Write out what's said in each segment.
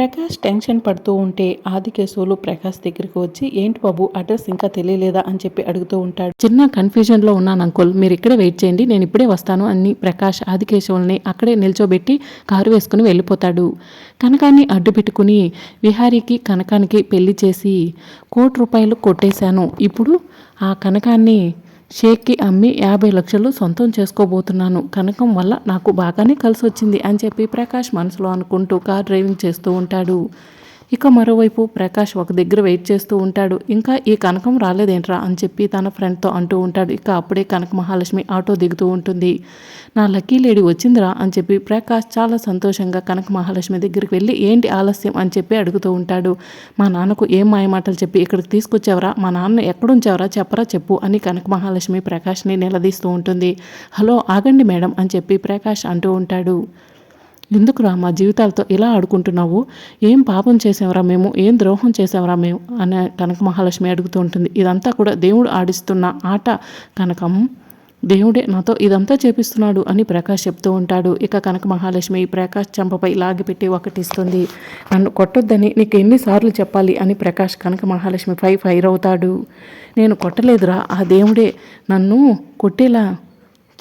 Prakash tension పడుతూ ఉంటే ఆదికేశవులు ప్రకాష్ దగ్గరికి వచ్చి ఏంటి బాబు అడ్రస్ ఇంకా తెలియలేదా? అని చెప్పి అడుగుతూ ఉంటాడు. చిన్న కన్ఫ్యూజన్లో ఉన్నాను అంకుల్ మీరు ఇక్కడే వెయిట్ చేయండి నేను ఇప్పుడే వస్తాను అని ప్రకాష్ ఆదికేశవుల్ని అక్కడే నిల్చోబెట్టి కారు వేసుకుని వెళ్ళిపోతాడు. కనకాన్ని అడ్డు పెట్టుకుని విహారీకి కనకానికి పెళ్ళి చేసి కోటి రూపాయలు కొట్టేశాను. ఇప్పుడు ఆ కనకాన్ని షేక్కి అమ్మి యాభై లక్షలు సొంతం చేసుకోబోతున్నాను. కనకం వల్ల నాకు బాగానే కలిసి వచ్చింది అని చెప్పి ప్రకాష్ మనసులో అనుకుంటూ కార్ డ్రైవింగ్ చేస్తూ ఉంటాడు. ఇక మరోవైపు ప్రకాష్ ఒక దగ్గర వెయిట్ చేస్తూ ఉంటాడు. ఇంకా ఈ కనకం రాలేదేంట్రా అని చెప్పి తన ఫ్రెండ్తో అంటూ ఉంటాడు. ఇక అప్పుడే కనక మహాలక్ష్మి ఆటో దిగుతూ ఉంటుంది. నా లక్కీ లేడీ వచ్చిందిరా అని చెప్పి ప్రకాష్ చాలా సంతోషంగా కనక మహాలక్ష్మి దగ్గరికి వెళ్ళి ఏంటి ఆలస్యం అని చెప్పి అడుగుతూ ఉంటాడు. మా నాన్నకు ఏం మాయమాటలు చెప్పి ఇక్కడికి తీసుకొచ్చావరా? మా నాన్న ఎక్కడుంచావరా? చెప్పరా చెప్పు అని కనక మహాలక్ష్మి ప్రకాష్ని నిలదీస్తూ ఉంటుంది. హలో ఆగండి మేడం అని చెప్పి ప్రకాష్ అంటూ ఉంటాడు. ఎందుకురా మా జీవితాలతో ఇలా ఆడుకుంటున్నావు? ఏం పాపం చేసావరా మేము? ఏం ద్రోహం చేసావరా మేము? అనే కనక మహాలక్ష్మి అడుగుతూ ఉంటుంది. ఇదంతా కూడా దేవుడు ఆడిస్తున్న ఆట కనకం. దేవుడే నాతో ఇదంతా చేపిస్తున్నాడు అని ప్రకాష్ చెప్తూ ఉంటాడు. ఇక కనక మహాలక్ష్మి ప్రకాష్ చంపపై లాగిపెట్టి ఒకటిస్తుంది. నన్ను కొట్టొద్దని నీకు ఎన్నిసార్లు చెప్పాలి అని ప్రకాష్ కనక మహాలక్ష్మి పై ఫైర్ అవుతాడు. నేను కొట్టలేదురా. ఆ దేవుడే నన్ను కొట్టేలా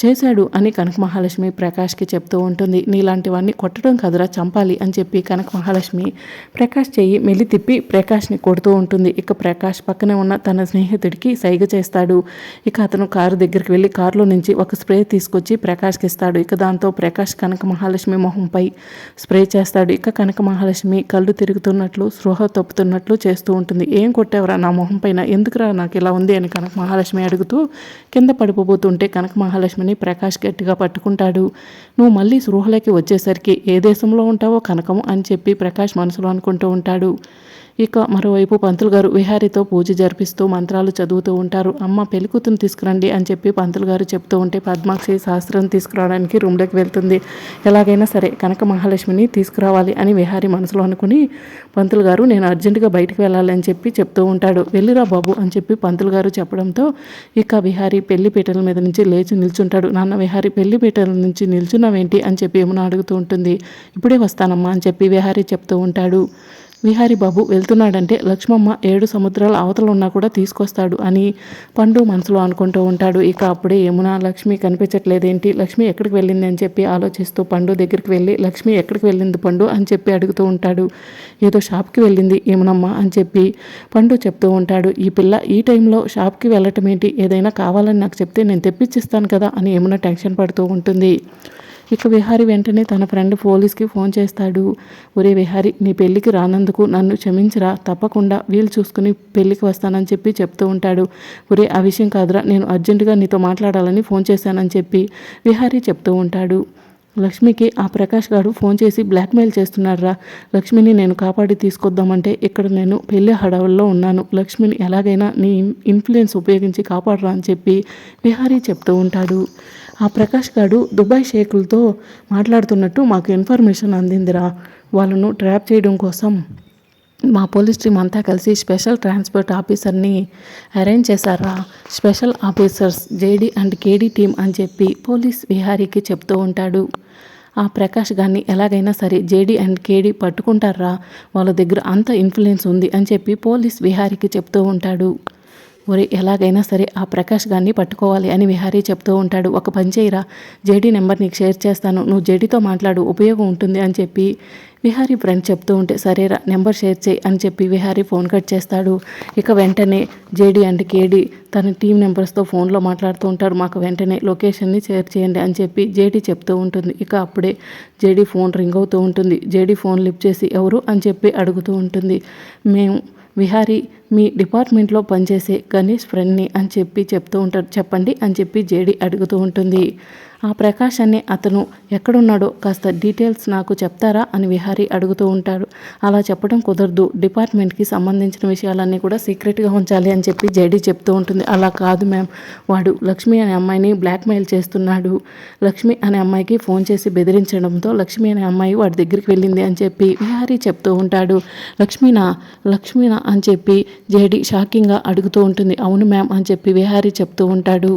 చేశాడు అని కనక మహాలక్ష్మి ప్రకాష్కి చెప్తూ ఉంటుంది. నీలాంటివన్నీ కొట్టడం కదరా చంపాలి అని చెప్పి కనక మహాలక్ష్మి ప్రకాష్ చెయ్యి మెల్లి తిప్పి ప్రకాష్ని కొడుతూ ఉంటుంది. ఇక ప్రకాష్ పక్కనే ఉన్న తన స్నేహితుడికి సైగ చేస్తాడు. ఇక అతను కారు దగ్గరికి వెళ్ళి కారులో నుంచి ఒక స్ప్రే తీసుకొచ్చి ప్రకాష్కి ఇస్తాడు. ఇక దాంతో ప్రకాష్ కనక మహాలక్ష్మి మొహంపై స్ప్రే చేస్తాడు. ఇక కనక మహాలక్ష్మి కళ్ళు తిరుగుతున్నట్లు స్పృహ తప్పుతున్నట్లు చేస్తూ ఉంటుంది. ఏం కొట్టేవరా నా మొహం పైన ఎందుకురా నాకు ఇలా ఉంది? అని కనక మహాలక్ష్మి అడుగుతూ కింద పడిపోబోతుంటే కనక మహాలక్ష్మిని అని ప్రకాష్ గట్టిగా పట్టుకుంటాడు. నువ్వు మళ్ళీ సృహలోకి వచ్చేసరికి ఏ దేశంలో ఉంటావో కనకము అని చెప్పి ప్రకాష్ మనసులో అనుకుంటూ ఉంటాడు. ఇక మరోవైపు పంతులు గారు విహారితో పూజ జరిపిస్తూ మంత్రాలు చదువుతూ ఉంటారు. అమ్మ పెళ్ళికూతురు తీసుకురండి అని చెప్పి పంతులు గారు చెప్తూ ఉంటే పద్మాక్షి శాస్త్రం తీసుకురావడానికి రూమ్లోకి వెళ్తుంది. ఎలాగైనా సరే కనక మహాలక్ష్మిని తీసుకురావాలి అని విహారి మనసులో అనుకుని పంతులు గారు నేను అర్జెంటుగా బయటకు వెళ్ళాలి అని చెప్పి చెప్తూ ఉంటాడు. వెళ్ళిరా బాబు అని చెప్పి పంతులు గారు చెప్పడంతో ఇక విహారి పెళ్ళి పీటల మీద నుంచి లేచి నిల్చుంటాడు. నాన్న విహారి పెళ్ళి పీటల నుంచి నిల్చున్నావేంటి అని చెప్పి ఏమన్నా అడుగుతూ ఉంటుంది. ఇప్పుడే వస్తానమ్మా అని చెప్పి విహారి చెప్తూ ఉంటాడు. విహారీ బాబు వెళ్తున్నాడంటే లక్ష్మమ్మ ఏడు సముద్రాల అవతల ఉన్నా కూడా తీసుకొస్తాడు అని పండు మనసులో అనుకుంటూ ఉంటాడు. ఇక అప్పుడే యమున లక్ష్మి కనిపించట్లేదేంటి? లక్ష్మి ఎక్కడికి వెళ్ళింది అని చెప్పి ఆలోచిస్తూ పండు దగ్గరికి వెళ్ళి లక్ష్మి ఎక్కడికి వెళ్ళింది పండు అని చెప్పి అడుగుతూ ఉంటాడు. ఏదో షాప్కి వెళ్ళింది యమునమ్మ అని చెప్పి పండు చెప్తూ ఉంటాడు. ఈ పిల్ల ఈ టైంలో షాప్కి వెళ్ళటం ఏంటి ఏదైనా కావాలని నాకు చెప్తే నేను తెప్పించిస్తాను కదా అని యమున టెన్షన్ పడుతూ ఉంటుంది. ఇక విహారి వెంటనే తన ఫ్రెండ్ పోలీస్కి ఫోన్ చేస్తాడు. ఒరే విహారి నీ పెళ్ళికి రానందుకు నన్ను క్షమించరా? తప్పకుండా వీలు చూసుకుని పెళ్ళికి వస్తానని చెప్పి చెప్తూ ఉంటాడు. ఒరే ఆ విషయం కాదురా నేను అర్జెంటుగా నీతో మాట్లాడాలని ఫోన్ చేశానని చెప్పి విహారీ చెప్తూ ఉంటాడు. లక్ష్మికి ఆ ప్రకాష్ గారు ఫోన్ చేసి బ్లాక్మెయిల్ చేస్తున్నారా లక్ష్మిని నేను కాపాడి తీసుకొద్దామంటే ఇక్కడ నేను పెళ్ళి హడవుల్లో ఉన్నాను. లక్ష్మిని ఎలాగైనా నీ ఇన్ఫ్లుయెన్స్ ఉపయోగించి కాపాడరా అని చెప్పి విహారీ చెప్తూ ఉంటాడు. ఆ ప్రకాష్ గారు దుబాయ్ షేకులతో మాట్లాడుతున్నట్టు మాకు ఇన్ఫర్మేషన్ అందిందిరా. వాళ్ళను ట్రాప్ చేయడం కోసం మా పోలీస్ టీం అంతా కలిసి స్పెషల్ ట్రాన్స్పోర్ట్ ఆఫీసర్ని అరేంజ్ చేశారా? Special officers JD and KD team అని చెప్పి పోలీస్ విహారీకి చెప్తూ ఉంటాడు. ఆ ప్రకాష్ గారిని ఎలాగైనా సరే జేడీ అండ్ కేడీ పట్టుకుంటారా? వాళ్ళ దగ్గర అంత ఇన్ఫ్లుయెన్స్ ఉంది అని చెప్పి పోలీస్ విహారీకి చెప్తూ ఉంటాడు. ఒరే ఎలాగైనా సరే ఆ ప్రకాష్ గారిని పట్టుకోవాలి అని విహారీ చెప్తూ ఉంటాడు. ఒక పని చేయరా జేడీ నెంబర్ నీకు షేర్ చేస్తాను. నువ్వు జేడీతో మాట్లాడు ఉపయోగం ఉంటుంది అని చెప్పి విహారీ ఫ్రెండ్ చెప్తూ ఉంటే సరేరా నెంబర్ షేర్ చేయి అని చెప్పి విహారీ ఫోన్ కట్ చేస్తాడు. ఇక వెంటనే జేడీ అండ్ కేడీ తన టీం నెంబర్స్తో ఫోన్లో మాట్లాడుతూ ఉంటారు. మాకు వెంటనే లొకేషన్ని షేర్ చేయండి అని చెప్పి జేడీ చెప్తూ ఉంటుంది. ఇక అప్పుడే జేడీ ఫోన్ రింగ్ అవుతూ ఉంటుంది. జేడీ ఫోన్ లిఫ్ట్ చేసి ఎవరు అని చెప్పి అడుగుతూ ఉంటుంది. మేము విహారీ మీ డిపార్ట్మెంట్లో పనిచేసే గణేష్ ఫ్రెండ్ని అని చెప్పి చెప్తూ ఉంటాడు చెప్పండి అని చెప్పి జేడి అడుగుతూ ఉంటుంది. ఆ ప్రకాశాన్ని అతను ఎక్కడున్నాడో కాస్త డీటెయిల్స్ నాకు చెప్తారా అని విహారీ అడుగుతూ ఉంటాడు. అలా చెప్పడం కుదరదు. డిపార్ట్మెంట్కి సంబంధించిన విషయాలన్నీ కూడా సీక్రెట్గా ఉంచాలి అని చెప్పి జేడీ చెప్తూ ఉంటుంది. అలా కాదు మ్యామ్. వాడు లక్ష్మి అనే అమ్మాయిని బ్లాక్మెయిల్ చేస్తున్నాడు. లక్ష్మి అనే అమ్మాయికి ఫోన్ చేసి బెదిరించడంతో లక్ష్మి అనే అమ్మాయి వాడి దగ్గరికి వెళ్ళింది అని చెప్పి విహారీ చెప్తూ ఉంటాడు. లక్ష్మీనా? లక్ష్మీనా? అని చెప్పి జేడీ షాకింగ్గా అడుగుతూ ఉంటుంది. అవును మ్యామ్ అని చెప్పి విహారీ చెప్తూ ఉంటాడు.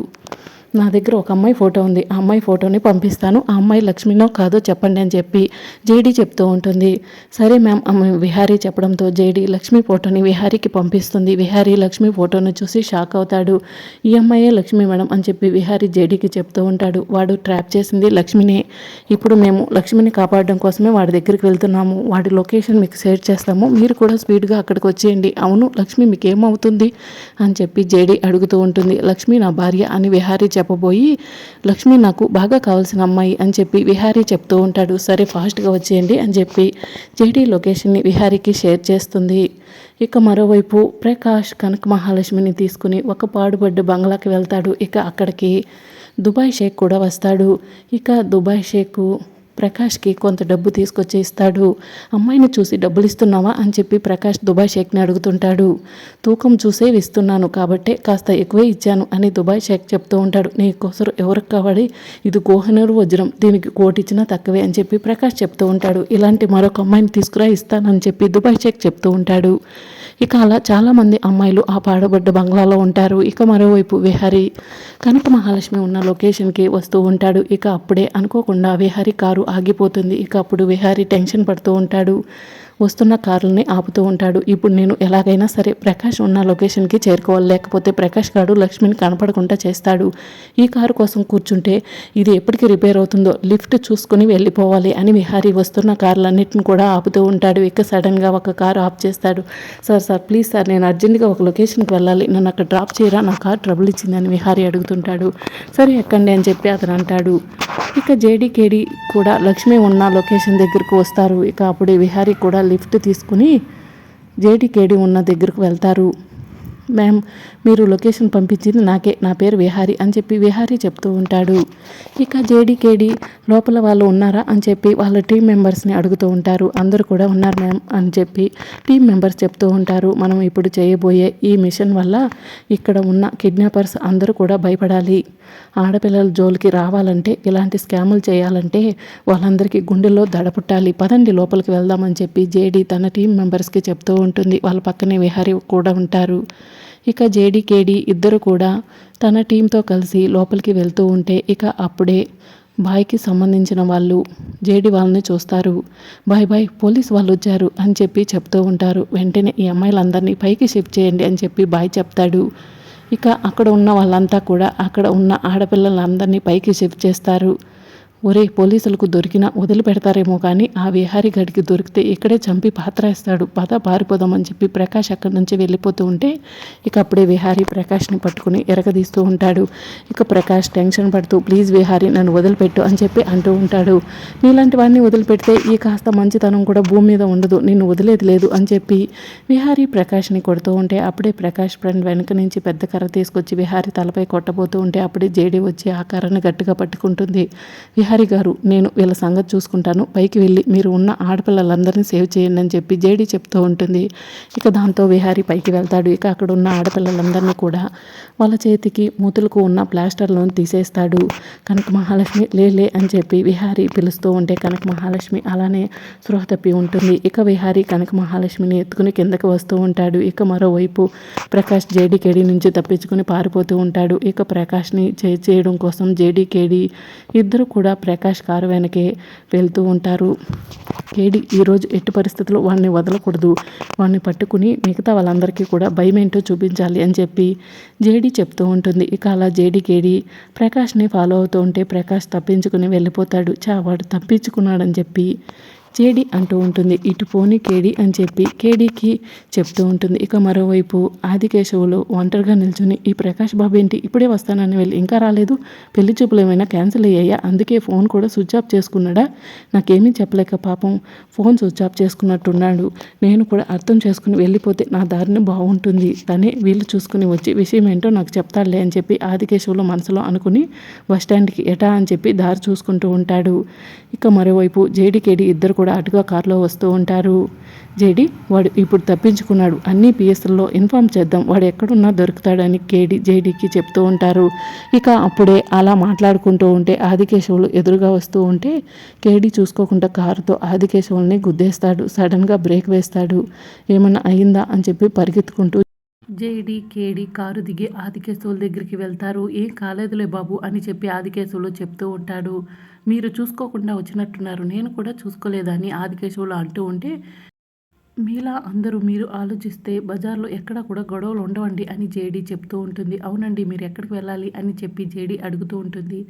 నా దగ్గర ఒక అమ్మాయి ఫోటో ఉంది. ఆ అమ్మాయి ఫోటోని పంపిస్తాను. ఆ అమ్మాయి లక్ష్మినో కాదో చెప్పండి అని చెప్పి జేడీ చెప్తూ ఉంటుంది. సరే మ్యామ్ అమ్మ విహారీ చెప్పడంతో జేడీ లక్ష్మి ఫోటోని విహారీకి పంపిస్తుంది. విహారీ లక్ష్మి ఫోటోను చూసి షాక్ అవుతాడు. ఈ అమ్మాయే లక్ష్మి మేడం అని చెప్పి విహారీ జేడీకి చెప్తూ ఉంటాడు. వాడు ట్రాప్ చేసింది లక్ష్మినే. ఇప్పుడు మేము లక్ష్మిని కాపాడడం కోసమే వాడి దగ్గరికి వెళ్తున్నాము. వాడి లొకేషన్ మీకు షేర్ చేస్తాము. మీరు కూడా స్పీడ్గా అక్కడికి వచ్చేయండి. అవును లక్ష్మి మీకు ఏమవుతుంది అని చెప్పి జేడీ అడుగుతూ ఉంటుంది. లక్ష్మి నా భార్య అని విహారీ చెప్పబోయి లక్ష్మి నాకు బాగా కావాల్సిన అమ్మాయి అని చెప్పి విహారీ చెప్తూ ఉంటాడు. సరే ఫాస్ట్గా వచ్చేయండి అని చెప్పి జేడీ లొకేషన్ని విహారీకి షేర్ చేస్తుంది. ఇక మరోవైపు ప్రకాష్ కనక మహాలక్ష్మిని తీసుకుని ఒక పాడుబడ్డ బంగ్లాకి వెళ్తాడు. ఇక అక్కడికి దుబాయ్ షేక్ కూడా వస్తాడు. ఇక దుబాయ్ షేక్ ప్రకాష్కి కొంత డబ్బు తీసుకొచ్చి ఇస్తాడు. అమ్మాయిని చూసి డబ్బులు ఇస్తున్నావా అని చెప్పి ప్రకాష్ దుబాయ్ షేక్ని అడుగుతుంటాడు. తూకం చూసే ఇస్తున్నాను కాబట్టే కాస్త ఎక్కువే ఇచ్చాను అని దుబాయ్ షేక్ చెప్తూ ఉంటాడు. నీకోసం ఎవరికి కావాలి? ఇది కోహనూరు వజ్రం. దీనికి కోటిచ్చినా తక్కువే అని చెప్పి ప్రకాష్ చెప్తూ ఉంటాడు. ఇలాంటి మరొక అమ్మాయిని తీసుకురా ఇస్తానని చెప్పి దుబాయ్ షేక్ చెప్తూ ఉంటాడు. ఇక అలా చాలామంది అమ్మాయిలు ఆ పాడబడ్డ బంగ్లాలో ఉంటారు. ఇక మరోవైపు విహారీ కనక మహాలక్ష్మి ఉన్న లొకేషన్కి వస్తూ ఉంటాడు. ఇక అప్పుడే అనుకోకుండా విహారీ కారు ఆగిపోతుంది. ఇక అప్పుడు విహారీ టెన్షన్ పడుతూ ఉంటాడు. వస్తున్న కార్లని ఆపుతూ ఉంటాడు. ఇప్పుడు నేను ఎలాగైనా సరే ప్రకాష్ ఉన్న లొకేషన్కి చేరుకోవాలి. లేకపోతే ప్రకాష్ గారు లక్ష్మిని కనపడకుండా చేస్తాడు. ఈ కారు కోసం కూర్చుంటే ఇది ఎప్పటికి రిపేర్ అవుతుందో లిఫ్ట్ చూసుకుని వెళ్ళిపోవాలి అని విహారీ వస్తున్న కార్లన్నిటిని కూడా ఆపుతూ ఉంటాడు. ఇక సడన్గా ఒక కారు ఆఫ్ చేస్తాడు. సార్ సార్ ప్లీజ్ సార్ నేను అర్జెంటుగా ఒక లొకేషన్కి వెళ్ళాలి. నన్ను అక్కడ డ్రాప్ చేయరా? నా కార్ ట్రబుల్ ఇచ్చిందని విహారీ అడుగుతుంటాడు. సరే ఎక్కండి అని చెప్పి అతను అంటాడు. ఇక జేడీకేడి కూడా లక్ష్మి ఉన్న లొకేషన్ దగ్గరకు వస్తారు. ఇక అప్పుడే విహారీ కూడా లిఫ్ట్ తీసుకుని జేడీకేడి ఉన్న దగ్గరకు వెళ్తారు. మ్యామ్ మీరు లొకేషన్ పంపించింది నాకే. నా పేరు విహారీ అని చెప్పి విహారీ చెప్తూ ఉంటాడు. ఇక జేడీకేడి లోపల వాళ్ళు ఉన్నారా అని చెప్పి వాళ్ళ టీం మెంబర్స్ని అడుగుతూ ఉంటారు. అందరూ కూడా ఉన్నారు మ్యామ్ అని చెప్పి టీం మెంబర్స్ చెప్తూ ఉంటారు. మనం ఇప్పుడు చేయబోయే ఈ మిషన్ వల్ల ఇక్కడ ఉన్న కిడ్నాపర్స్ అందరూ కూడా భయపడాలి. ఆడపిల్లల జోలికి రావాలంటే ఇలాంటి స్కాములు చేయాలంటే వాళ్ళందరికీ గుండెల్లో దడ పుట్టాలి. పదండి లోపలికి వెళ్దామని చెప్పి జేడీ తన టీం మెంబర్స్కి చెప్తూ ఉంటుంది. వాళ్ళ పక్కనే విహారీ కూడా ఉంటారు. ఇక జేడీకేడి ఇద్దరు కూడా తన టీంతో కలిసి లోపలికి వెళ్తూ ఉంటే ఇక అప్పుడే బాయ్కి సంబంధించిన వాళ్ళు జేడి వాళ్ళని చూస్తారు. బాయ్ బాయ్ పోలీస్ వాళ్ళు వచ్చారు అని చెప్పి చెప్తూ ఉంటారు. వెంటనే ఈ అమ్మాయిలందరినీ పైకి షిఫ్ట్ చేయండి అని చెప్పి బాయ్ చెప్తాడు. ఇక అక్కడ ఉన్న వాళ్ళంతా కూడా అక్కడ ఉన్న ఆడపిల్లలందరినీ పైకి షిఫ్ట్ చేస్తారు. ఒరే పోలీసులకు దొరికినా వదిలిపెడతారేమో కానీ ఆ విహారి గడికి దొరికితే ఇక్కడే చంపి పాత్రేస్తాడు. పద పారిపోదామని చెప్పి ప్రకాష్ అక్కడి నుంచి వెళ్ళిపోతూ ఉంటే ఇక అప్పుడే విహారీ ప్రకాష్ని పట్టుకుని ఎరగదీస్తూ ఉంటాడు. ఇక ప్రకాష్ టెన్షన్ పడుతూ ప్లీజ్ విహారీ నన్ను వదిలిపెట్టు అని చెప్పి అంటూ ఉంటాడు. నీలాంటి వాడిని వదిలిపెడితే ఈ కాస్త మంచితనం కూడా భూమి మీద ఉండదు. నిన్ను వదిలేది లేదు అని చెప్పి విహారీ ప్రకాష్ని కొడుతూ ఉంటే అప్పుడే ప్రకాష్ ఫ్రెండ్ వెనక నుంచి పెద్ద కర్ర తీసుకొచ్చి విహారీ తలపై కొట్టబోతూ ఉంటే అప్పుడే జేడీ వచ్చి ఆ కర్రను గట్టిగా పట్టుకుంటుంది. విహారీ గారు నేను వీళ్ళ సంగతి చూసుకుంటాను. పైకి వెళ్ళి మీరు ఉన్న ఆడపిల్లలందరినీ సేవ్ చేయండి అని చెప్పి జేడీ చెప్తూ ఉంటుంది. ఇక దాంతో విహారీ పైకి వెళ్తాడు. ఇక అక్కడ ఉన్న ఆడపిల్లలందరినీ కూడా వాళ్ళ చేతికి మూతులకు ఉన్న ప్లాస్టర్లను తీసేస్తాడు. కనక మహాలక్ష్మి లేలే అని చెప్పి విహారీ పిలుస్తూ ఉంటే కనక మహాలక్ష్మి అలానే స్పృహ తప్పి ఉంటుంది. ఇక విహారీ కనక మహాలక్ష్మిని ఎత్తుకుని కిందకి వస్తూ ఉంటాడు. ఇక మరోవైపు ప్రకాష్ జేడీకేడి నుంచి తప్పించుకుని పారిపోతూ ఉంటాడు. ఇక ప్రకాష్ని చే చేయడం కోసం జేడీకేడి ఇద్దరు కూడా ప్రకాష్ కారు వెనకే వెళ్తూ ఉంటారు. కేడి ఈరోజు ఎట్టి పరిస్థితుల్లో వాడిని వదలకూడదు. వాడిని పట్టుకుని మిగతా వాళ్ళందరికీ కూడా భయం ఏంటో చూపించాలి అని చెప్పి జేడి చెప్తూ ఉంటుంది. ఇక అలా జేడి కేడి ప్రకాష్ని ఫాలో అవుతూ ఉంటే ప్రకాష్ తప్పించుకుని వెళ్ళిపోతాడు. చా వాడు తప్పించుకున్నాడని చెప్పి చేడి అంటూ ఉంటుంది. ఇటు పోని కేడి అని చెప్పి కేడీకి చెప్తూ ఉంటుంది. ఇక మరోవైపు ఆదికేశవులు ఒంటరిగా నిల్చుని ఈ ప్రకాష్ బాబు ఏంటి? ఇప్పుడే వస్తానని వెళ్ళి ఇంకా రాలేదు. పెళ్ళి చూపులు ఏమైనా క్యాన్సిల్ అయ్యాయా? అందుకే ఫోన్ కూడా స్విచ్ ఆఫ్ చేసుకున్నాడా? నాకేమీ చెప్పలేక పాపం ఫోన్ స్విచ్ ఆఫ్ చేసుకున్నట్టున్నాడు. నేను కూడా అర్థం చేసుకుని వెళ్ళిపోతే నా దారిని బాగుంటుంది. తనే వీళ్ళు చూసుకుని వచ్చి విషయం ఏంటో నాకు చెప్తాడులే అని చెప్పి ఆదికేశవులు మనసులో అనుకుని బస్ ఎటా అని చెప్పి దారి చూసుకుంటూ ఉంటాడు. ఇక మరోవైపు జేడీకేడి ఇద్దరు కూడా అటుగా కారులో వస్తూ ఉంటారు. జేడి వాడు ఇప్పుడు తప్పించుకున్నాడు. అన్ని పిఎస్ఎల్లో ఇన్ఫామ్ చేద్దాం. వాడు ఎక్కడున్నా దొరుకుతాడని కేడి జేడీకి చెప్తూ ఉంటారు. ఇక అప్పుడే అలా మాట్లాడుకుంటూ ఉంటే ఆదికేశవులు ఎదురుగా వస్తూ ఉంటే కేడి చూసుకోకుండా కారుతో ఆదికేశవుల్ని గుద్దేస్తాడు. సడన్గా బ్రేక్ వేస్తాడు. ఏమన్నా అయిందా అని చెప్పి పరిగెత్తుకుంటూ జేడి కేడి కారు దిగి ఆదికేశవుల దగ్గరికి వెళ్తారు. ఏం కాలేదులే బాబు అని చెప్పి ఆదికేశవులు చెప్తూ ఉంటాడు. మీరు చూసుకోకుండా వచ్చినట్టున్నారు. నేను కూడా చూసుకోలేదని ఆదికేశవులు అంటూ ఉంటే మీలా అందరూ మీరు ఆలోచిస్తే బజార్లో ఎక్కడ కూడా గొడవలు ఉండవండి అని జేడి చెప్తూ ఉంటుంది. అవునండి మీరు ఎక్కడికి వెళ్ళాలి అని చెప్పి జేడి అడుగుతూ ఉంటుంది.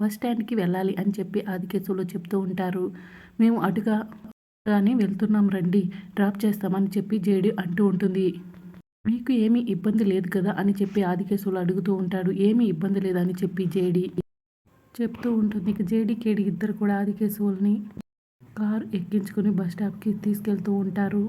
బస్ స్టాండ్కి వెళ్ళాలి అని చెప్పి ఆదికేశవులు చెప్తూ ఉంటారు. మేము అటుగా వెళ్తున్నాం రండి డ్రాప్ చేస్తామని చెప్పి జేడి అంటూ ఉంటుంది. మీకు ఏమీ ఇబ్బంది లేదు కదా అని చెప్పి ఆదికేశవులు అడుగుతూ ఉంటాడు. ఏమీ ఇబ్బంది లేదని చెప్పి జేడి చెప్తూ ఉంటుంది. ఇక జేడి కేడి ఇద్దరు కూడా ఆదికేశవుల్ని కారు ఎక్కించుకుని బస్ స్టాప్కి తీసుకెళ్తూ ఉంటారు.